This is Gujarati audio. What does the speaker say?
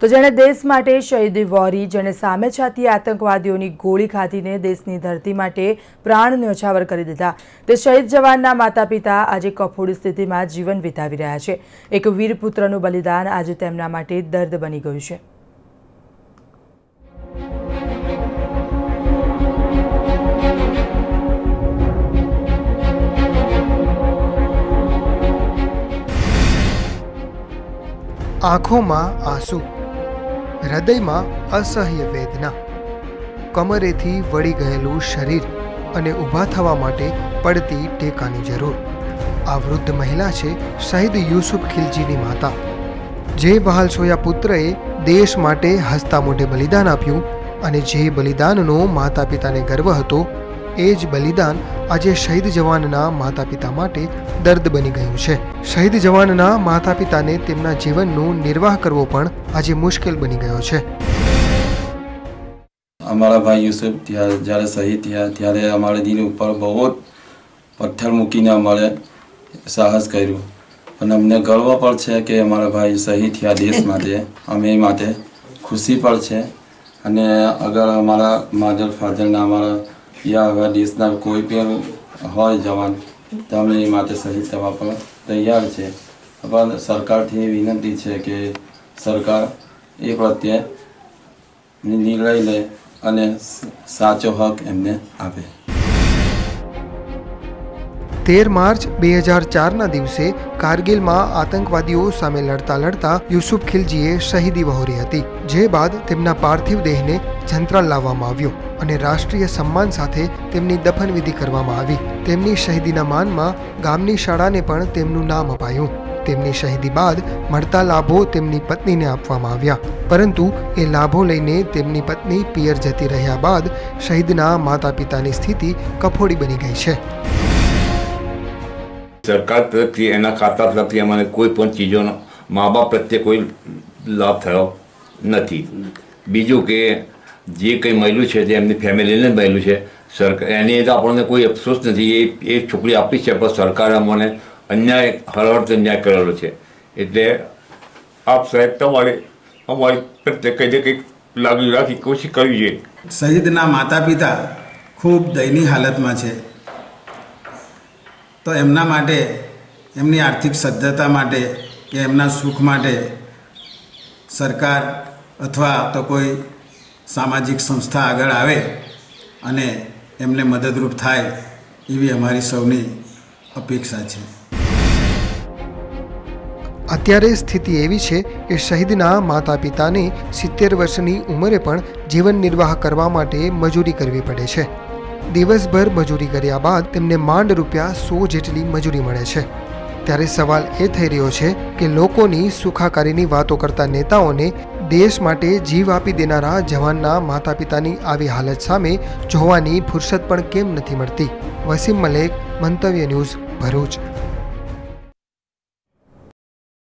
તો જેણે દેશ માટે શહીદી વોરી, જેણે સામે છાતી આતંકવાદીઓની ગોળી ખાધીને દેશની ધરતી માટે પ્રાણ ન્યોછાવર કરી દીધા. તે શહીદ જવાનના માતા પિતા આજે કફોડી સ્થિતિમાં જીવન વિતાવી રહ્યા છે. એક વીર પુત્રનું બલિદાન આજે તેમના માટે દર્દ બની ગયું છે. આંખોમાં આંસુ હૃદયમાં અસહ્ય વેદના. કમરેથી વળી ગયેલું શરીર અને ઊભા થવા માટે પડતી ટેકાની જરૂર. આ વૃદ્ધ મહિલા છે શહીદ યુસુફ ખિલજીની માતા. જે બહાલસોયા પુત્રએ દેશ માટે હસતા મોઢે બલિદાન આપ્યું અને જે બલિદાનનો માતા પિતાને ગર્વ હતો, એ જ બલિદાન આજે શહીદ જવાનના માતા પિતા માટે દર્દ બની ગયું છે. શહીદ જવાનના માતા પિતાને તેમના જીવનનો નિર્વાહ કરવો પણ આજે મુશ્કેલ બની ગયો છે. અમારા ભાઈ યુસુફ ત્યારે જ્યારે શહીદ થયા, ત્યારે અમારે દિન ઉપર બહુ જ પથ્થર મૂકીને અમારે સાહસ કર્યું. અને અમને ગર્વ પણ છે કે અમારા ભાઈ શહીદ થયા દેશ માટે, અમે માટે ખુશી પણ છે. અને અગર અમારા માધર, ફાધરના અમારા યા દેશના કોઈ પણ હોય જવાન, તમે એ માટે શહીદ થવા પણ તૈયાર છે. પણ સરકારથી વિનંતી છે કે સરકાર એ પ્રત્યે નિર્ણય લે અને સાચો હક એમને આપે. તેર માર્ચ બે હજાર ચારના દિવસે કારગિલમાં આતંકવાદીઓ સામે લડતા લડતા યુસુફ ખિલજીએ શહીદી વહોરી હતી, જે બાદ તેમના પાર્થિવ દેહને જંત્રાલ લાવવામાં આવ્યો અને રાષ્ટ્રીય સન્માન સાથે તેમની દફનવિધિ કરવામાં આવી. તેમની શહીદીના માનમાં ગામની શાળાને પણ તેમનું નામ અપાયું. તેમની શહીદી બાદ મળતા લાભો તેમની પત્નીને આપવામાં આવ્યા. પરંતુ એ લાભો લઈને તેમની પત્ની પિયર જતી રહ્યા બાદ શહીદના માતા પિતાની સ્થિતિ કફોડી બની ગઈ છે. સરકાર તરફથી એના ખાતા તરફથી અમને કોઈ પણ ચીજોનો મા બાપ પ્રત્યે કોઈ લાભ થયો નથી બીજું કે જે કંઈ મળ્યું છે જે એમની ફેમિલીને મળ્યું છે સરકાર એની તો આપણને કોઈ અફસોસ નથી એ એ છોકરી આપી છે પણ સરકારે અમને અન્યાય હળહળતો અન્યાય કરેલો છે એટલે આપ સાહેબ તમારે અમારી પ્રત્યે કંઈ ને કંઈક લાગણી રાખી કોશિશ કરવી જોઈએ સહિતના માતા પિતા ખૂબ દયનીય હાલતમાં છે તો એમના માટે, એમની આર્થિક સદ્ધરતા માટે કે એમના સુખ માટે સરકાર અથવા તો કોઈ સામાજિક સંસ્થા આગળ આવે અને એમને મદદરૂપ થાય એવી અમારી સૌની અપેક્ષા છે. અત્યારે સ્થિતિ એવી છે કે શહીદના માતા પિતાને સિત્તેર વર્ષની ઉંમરે પણ જીવન નિર્વાહ કરવા માટે મજૂરી કરવી પડે છે. દિવસભર મજૂરી કર્યા બાદ તેમને માંડ રૂપિયા સો જેટલી મજૂરી મળે છે. ત્યારે સવાલ એ થઈ રહ્યો છે કે લોકોની સુખાકારીની વાતો કરતા નેતાઓને દેશ માટે જીવ આપી દેનારા જવાનના માતા પિતાની આવી હાલત સામે જોવાની ફુરસદ પણ કેમ નથી મળતી? વસીમ મલેક, મંતવ્ય ન્યૂઝ ભરૂચ.